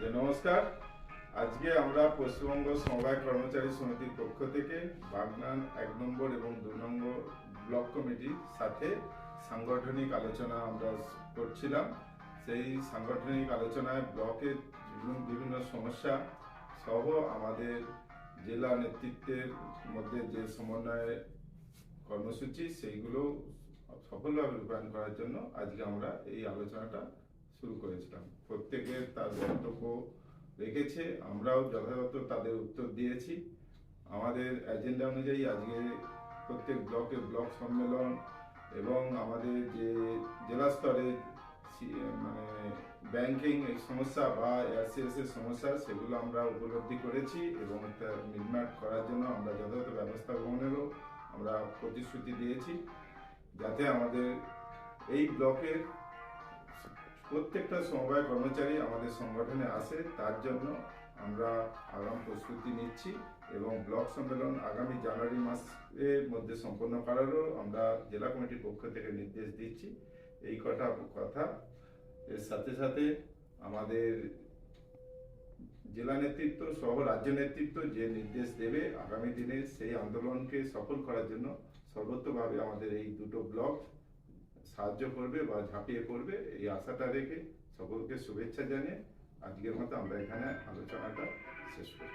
যে নমস্কার। আজকে আমরা পশ্চিমবঙ্গ সমবায় কর্মচারী সমিতির পক্ষ থেকে বাগনান এক নম্বর এবং দু নম্বর ব্লক কমিটির সাথে সাংগঠনিক আলোচনা আমরা করছিলাম। সেই সাংগঠনিক আলোচনায় ব্লকের বিভিন্ন- সমস্যা সহ আমাদের জেলা নেতৃত্বের মধ্যে যে সমন্বয় কর্মসূচি, সেইগুলো সফলভাবে রূপায়ণ করার জন্য আজকে আমরা এই আলোচনাটা শুরু করেছিলাম। প্রত্যেকে তার বক্তব্য রেখেছে, আমরাও যথাযথ তাদের উত্তর দিয়েছি। আমাদের এজেন্ডা অনুযায়ী আজকে প্রত্যেক ব্লকে ব্লক সম্মেলন এবং আমাদের যে জেলা স্তরে মানে ব্যাংকিং সমস্যা বা এর সমস্যা, সেগুলো আমরা উপলব্ধি করেছি এবং তার মিটমাট করার জন্য আমরা যথাযথ ব্যবস্থা গ্রহণেরও আমরা প্রতিশ্রুতি দিয়েছি। যাতে আমাদের এই ব্লকের প্রত্যেকটা সমবায় কর্মচারী আমাদের সংগঠনে আসে তার জন্য আমরা আগাম প্রস্তুতি নিচ্ছি এবং ব্লক সম্মেলন আগামী জানুয়ারি মাসের মধ্যে সম্পন্ন করারও আমরা জেলা কমিটির পক্ষ থেকে নির্দেশ দিচ্ছি। এই কটা কথা। এর সাথে সাথে আমাদের জেলা নেতৃত্ব সহ রাজ্য নেতৃত্ব যে নির্দেশ দেবে আগামী দিনে সেই আন্দোলনকে সফল করার জন্য সর্বত্রভাবে আমাদের এই দুটো ব্লক সাহায্য করবে বা ঝাঁপিয়ে পড়বে, এই আশাটা রেখে সকলকে শুভেচ্ছা জানিয়ে আজকের মতো আমরা এখানে আলোচনাটা শেষ নমস্কার